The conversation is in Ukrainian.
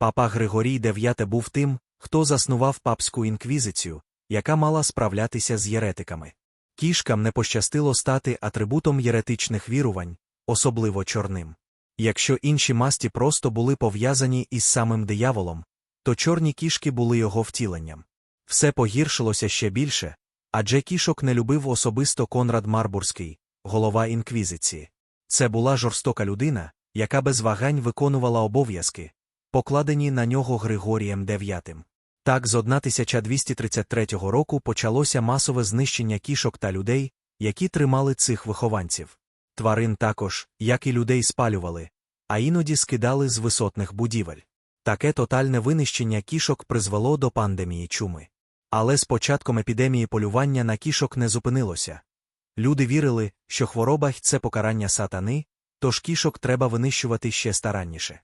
Папа Григорій IX був тим, хто заснував папську інквізицію, яка мала справлятися з єретиками. Кішкам не пощастило стати атрибутом єретичних вірувань, особливо чорним. Якщо інші масті просто були пов'язані із самим дияволом, то чорні кішки були його втіленням. Все погіршилося ще більше, адже кішок не любив особисто Конрад Марбурський, голова інквізиції. Це була жорстока людина, яка без вагань виконувала обов'язки, покладені на нього Григорієм IX. Так з 1233 року почалося масове знищення кішок та людей, які тримали цих вихованців. Тварин також, як і людей спалювали, а іноді скидали з висотних будівель. Таке тотальне винищення кішок призвело до пандемії чуми. Але з початком епідемії полювання на кішок не зупинилося. Люди вірили, що хвороба це покарання сатани, тож кішок треба винищувати ще старанніше.